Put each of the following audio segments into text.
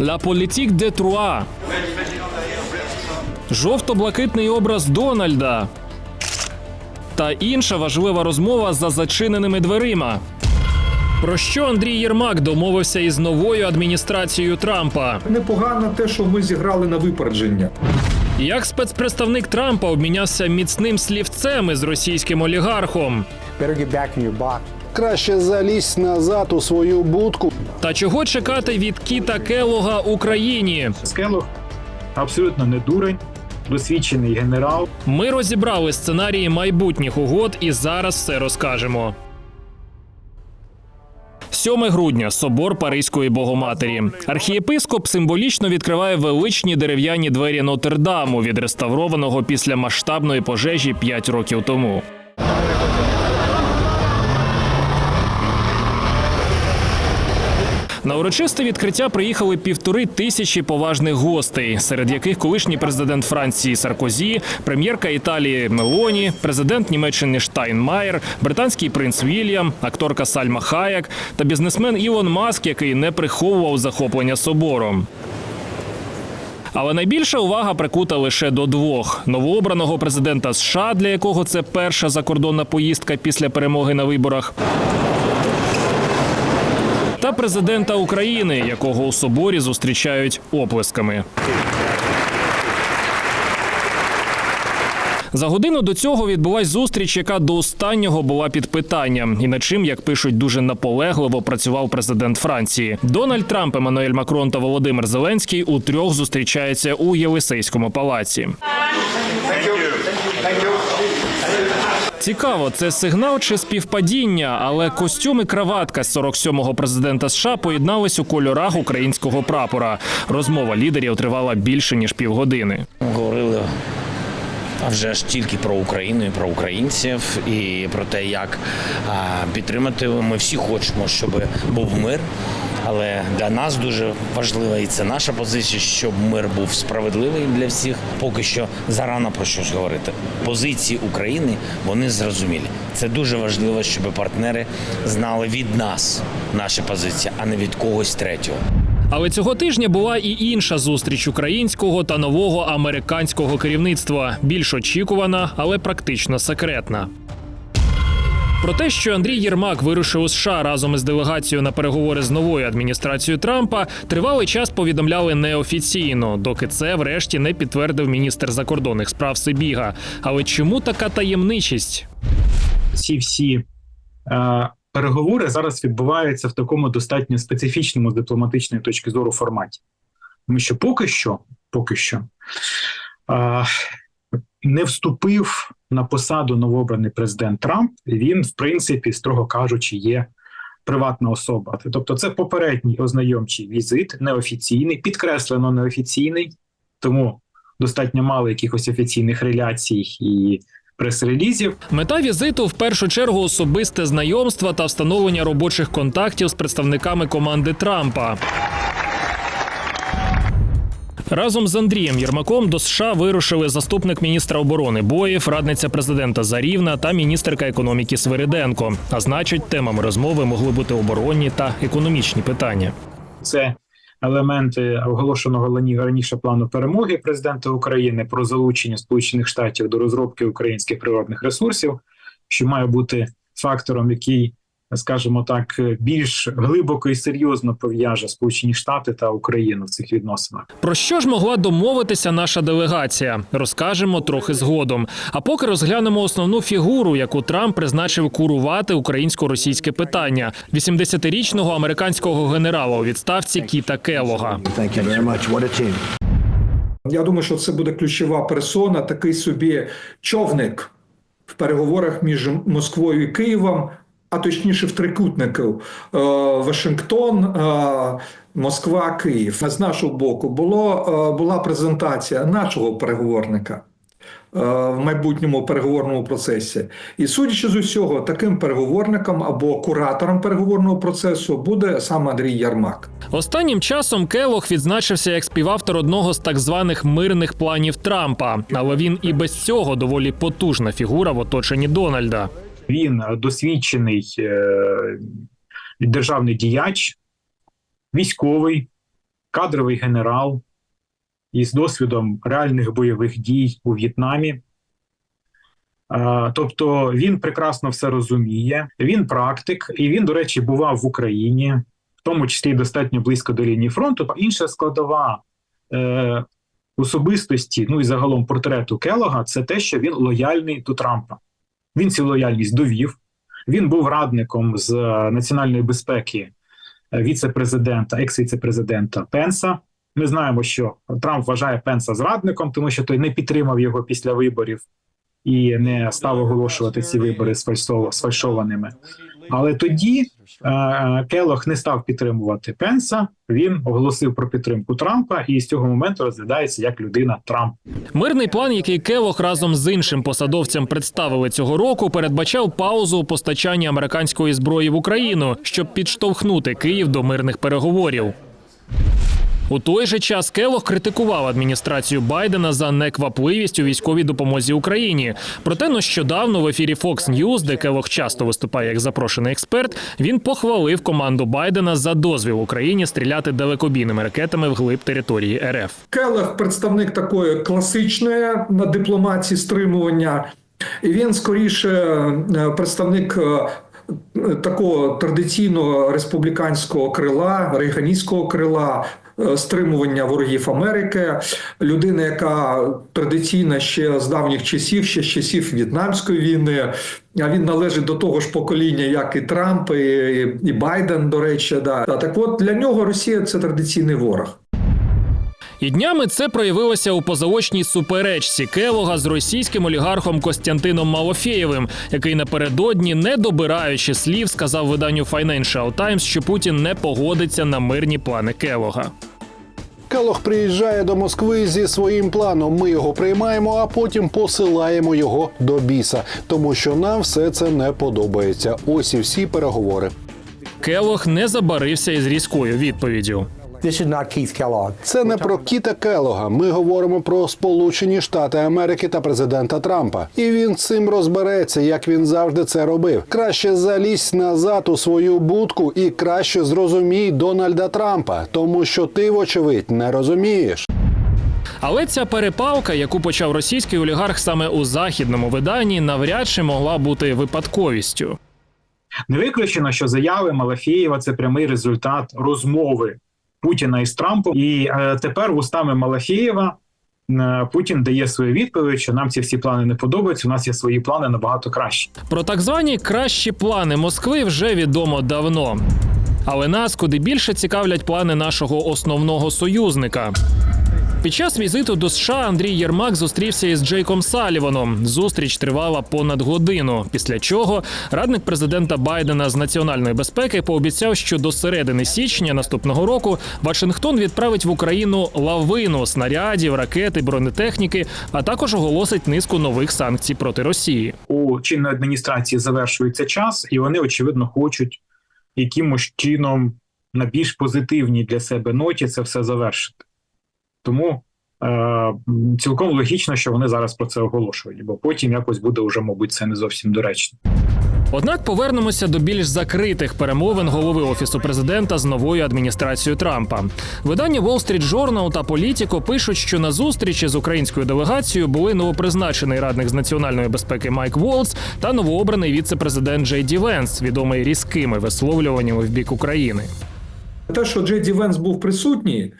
La politique de Trois. Жовто-блакитний образ Дональда. Та інша важлива розмова за зачиненими дверима. Про що Андрій Єрмак домовився із новою адміністрацією Трампа? Непогано те, що ми зіграли на випередження. Як спецпредставник Трампа обмінявся міцним слівцем із російським олігархом? Краще залізь назад у свою будку. Та чого чекати від Кіта Келога Україні? Скелог абсолютно не дурень, досвідчений генерал. Ми розібрали сценарії майбутніх угод і зараз все розкажемо. 7 грудня собор Паризької Богоматері. Архієпископ символічно відкриває величні дерев'яні двері Нотр-Даму, відреставрованого після масштабної пожежі 5 років тому. На урочисте відкриття приїхали півтори тисячі поважних гостей, серед яких колишній президент Франції Саркозі, прем'єрка Італії Мелоні, президент Німеччини Штайнмаєр, британський принц Вільям, акторка Сальма Хаяк та бізнесмен Ілон Маск, який не приховував захоплення собором. Але найбільша увага прикута лише до двох: новообраного президента США, для якого це перша закордонна поїздка після перемоги на виборах, та президента України, якого у соборі зустрічають оплесками. За годину до цього відбулась зустріч, яка до останнього була під питанням, і над чим, як пишуть, дуже наполегливо працював президент Франції. Дональд Трамп, Еммануель Макрон та Володимир Зеленський утрьох зустрічаються у Єлисейському палаці. Цікаво, це сигнал чи співпадіння, але костюм і краватка з 47-го президента США поєднались у кольорах українського прапора. Розмова лідерів тривала більше ніж півгодини. говорили а вже ж тільки про Україну і про українців, і про те, як підтримати. Ми всі хочемо, щоб був мир. Але для нас дуже важливо, і це наша позиція, щоб мир був справедливий для всіх. Поки що зарано про щось говорити. Позиції України вони зрозумілі. Це дуже важливо, щоб партнери знали від нас наші позиції, а не від когось третього. Але цього тижня була і інша зустріч українського та нового американського керівництва, більш очікувана, але практично секретна. Про те, що Андрій Єрмак вирушив у США разом із делегацією на переговори з новою адміністрацією Трампа, тривалий час повідомляли неофіційно, доки це врешті не підтвердив міністр закордонних справ Сибіга. Але чому така таємничість? Ці всі е, переговори зараз відбуваються в такому достатньо специфічному з дипломатичної точки зору форматі. Тому що поки що, поки що е, не вступив на посаду новообраний президент Трамп. Він, в принципі, строго кажучи, є приватна особа. Тобто, це попередній ознайомчий візит, неофіційний, підкреслено неофіційний, тому достатньо мало якихось офіційних реляцій і прес-релізів. Мета візиту в першу чергу особисте знайомство та встановлення робочих контактів з представниками команди Трампа. Разом з Андрієм Єрмаком до США вирушили заступник міністра оборони Боєв, радниця президента Зарівна та міністерка економіки Свириденко. А значить, темами розмови могли бути оборонні та економічні питання. Це елементи оголошеного раніше плану перемоги президента України про залучення Сполучених Штатів до розробки українських природних ресурсів, що має бути фактором, який, скажімо так, більш глибоко і серйозно пов'яже Сполучені Штати та Україну в цих відносинах. Про що ж могла домовитися наша делегація? Розкажемо трохи згодом. А поки розглянемо основну фігуру, яку Трамп призначив курувати українсько-російське питання 80-річного американського генерала у відставці Кіта Келога. Я думаю, що це буде ключова персона, такий собі човник в переговорах між Москвою і Києвом, а точніше в трикутнику е, Вашингтон, е, Москва, Київ. З нашого боку було, е, була презентація нашого переговорника. В майбутньому переговорному процесі, і судячи з усього, таким переговорником або куратором переговорного процесу буде саме Андрій Ярмак. Останнім часом Келог відзначився як співавтор одного з так званих мирних планів Трампа, але він і без цього доволі потужна фігура в оточенні Дональда. Він досвідчений е, державний діяч, військовий, кадровий генерал із досвідом реальних бойових дій у В'єтнамі. Е, Тобто він прекрасно все розуміє, він практик, і він, до речі, бував в Україні, в тому числі достатньо близько до лінії фронту. Інша складова е, особистості, ну і загалом портрету Келога, це те, що він лояльний до Трампа. Він цю лояльність довів. Він був радником з е, національної безпеки е, віце-президента, екс-віце-президента Пенса. Ми знаємо, що Трамп вважає Пенса зрадником, тому що той не підтримав його після виборів і не став оголошувати ці вибори сфальшованими. Але тоді е, Келох не став підтримувати Пенса. Він оголосив про підтримку Трампа, і з цього моменту розглядається як людина Трамп. Мирний план, який Келох разом з іншим посадовцем представили цього року, передбачав паузу у постачанні американської зброї в Україну, щоб підштовхнути Київ до мирних переговорів. У той же час Келох критикував адміністрацію Байдена за неквапливість у військовій допомозі Україні. Проте нещодавно в ефірі Fox News, де Келох часто виступає як запрошений експерт, він похвалив команду Байдена за дозвіл Україні стріляти далекобійними ракетами вглиб території РФ. Келех представник такої класичної на дипломатії стримування, і він скоріше е, представник. е, Такого традиційного республіканського крила, рейганістського крила, стримування ворогів Америки, людина, яка традиційно ще з давніх часів, ще з часів В'єтнамської війни, а він належить до того ж покоління, як і Трамп, і, і Байден, до речі. Да. Так от для нього Росія це традиційний ворог. І днями це проявилося у позаочній суперечці Келога з російським олігархом Костянтином Малофєєвим, який напередодні, не добираючи слів, сказав виданню Financial Times, що Путін не погодиться на мирні плани Келога. Келох приїжджає до Москви зі своїм планом. Ми його приймаємо, а потім посилаємо його до біса, тому що нам все це не подобається. Ось і всі переговори. Келог не забарився із різкою відповіддю. This is not Keith Kellogg. Це не про Кіта Келога. Ми говоримо про Сполучені Штати Америки та президента Трампа. І він цим розбереться, як він завжди це робив. Краще залізь назад у свою будку і краще зрозумій Дональда Трампа, тому що ти, вочевидь, не розумієш. Але ця перепалка, яку почав російський олігарх саме у західному виданні, навряд чи могла бути випадковістю. Не виключено, що заяви Малафєєва це прямий результат розмови Путіна із Трампом. І е, тепер вустами Малафєєва е, Путін дає свою відповідь, що нам ці всі плани не подобаються. У нас є свої плани набагато кращі. Про так звані кращі плани Москви вже відомо давно. Але нас куди більше цікавлять плани нашого основного союзника. Під час візиту до США Андрій Єрмак зустрівся із Джейком Саліваном. Зустріч тривала понад годину. Після чого радник президента Байдена з національної безпеки пообіцяв, що до середини січня наступного року Вашингтон відправить в Україну лавину снарядів, ракет і бронетехніки, а також оголосить низку нових санкцій проти Росії. У чинної адміністрації завершується час, і вони очевидно хочуть якимось чином на більш позитивній для себе ноті це все завершити. Тому е, цілком логічно, що вони зараз про це оголошують, бо потім якось буде вже, мабуть, це не зовсім доречно. Однак повернемося до більш закритих перемовин голови офісу президента з новою адміністрацією Трампа. Видання Wall Street Journal та Політіко пишуть, що на зустрічі з українською делегацією були новопризначений радник з національної безпеки Майк Волц та новообраний віце-президент Джей Ді Венс, відомий різкими висловлюваннями в бік України. Те, що Джей Ді Венс був присутній,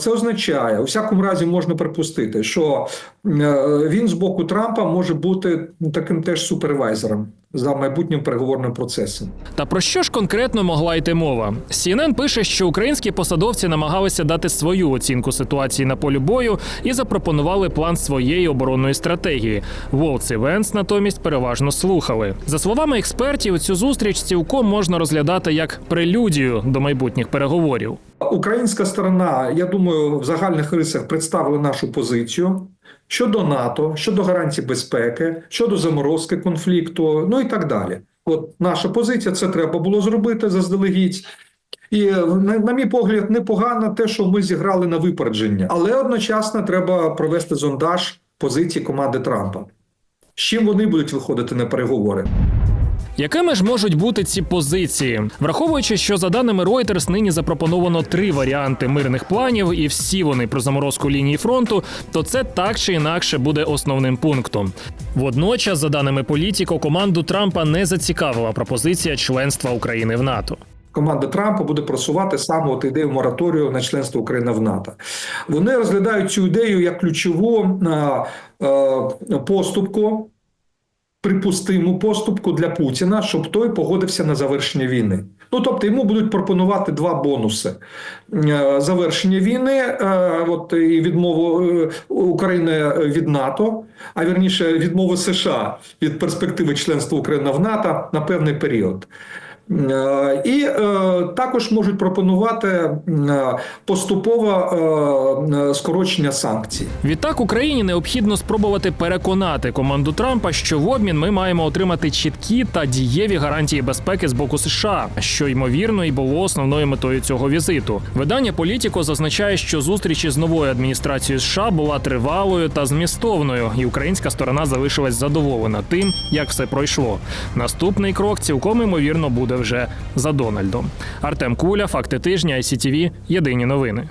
це означає, у всякому разі, можна припустити, що е, він з боку Трампа може бути таким теж супервайзером за майбутнім переговорним процесом. Та про що ж конкретно могла йти мова? CNN пише, що українські посадовці намагалися дати свою оцінку ситуації на полі бою і запропонували план своєї оборонної стратегії. Волц і Венс натомість переважно слухали. За словами експертів, цю зустріч цілком можна розглядати як прелюдію до майбутніх переговорів. Українська сторона, я думаю, в загальних рисах представила нашу позицію щодо НАТО, щодо гарантій безпеки, щодо заморозки конфлікту, ну і так далі. От наша позиція це треба було зробити заздалегідь. І на, мій погляд, непогано те, що ми зіграли на випередження, але одночасно треба провести зондаж позиції команди Трампа. З чим вони будуть виходити на переговори? Якими ж можуть бути ці позиції, враховуючи, що за даними Reuters нині запропоновано три варіанти мирних планів, і всі вони про заморозку лінії фронту, то це так чи інакше буде основним пунктом. Водночас, за даними політіко, команду Трампа не зацікавила пропозиція членства України в НАТО. Команда Трампа буде просувати саме от ідею мораторію на членство України в НАТО. Вони розглядають цю ідею як ключову е, е, поступку, припустиму поступку для Путіна, щоб той погодився на завершення війни. Ну тобто йому будуть пропонувати два бонуси: Е, завершення війни, е, от і відмову е, України від НАТО, а вірніше відмову США від перспективи членства України в НАТО на певний період. Е, І е, також можуть пропонувати е, поступове скорочення санкцій. Відтак Україні необхідно спробувати переконати команду Трампа, що в обмін ми маємо отримати чіткі та дієві гарантії безпеки з боку США, що ймовірно і було основною метою цього візиту. Видання Політіко зазначає, що зустріч із новою адміністрацією США була тривалою та змістовною, і українська сторона залишилась задоволена тим, як все пройшло. Наступний крок цілком ймовірно буде вже за Дональдом. Артем Куля, факти тижня, ICTV, Єдині новини.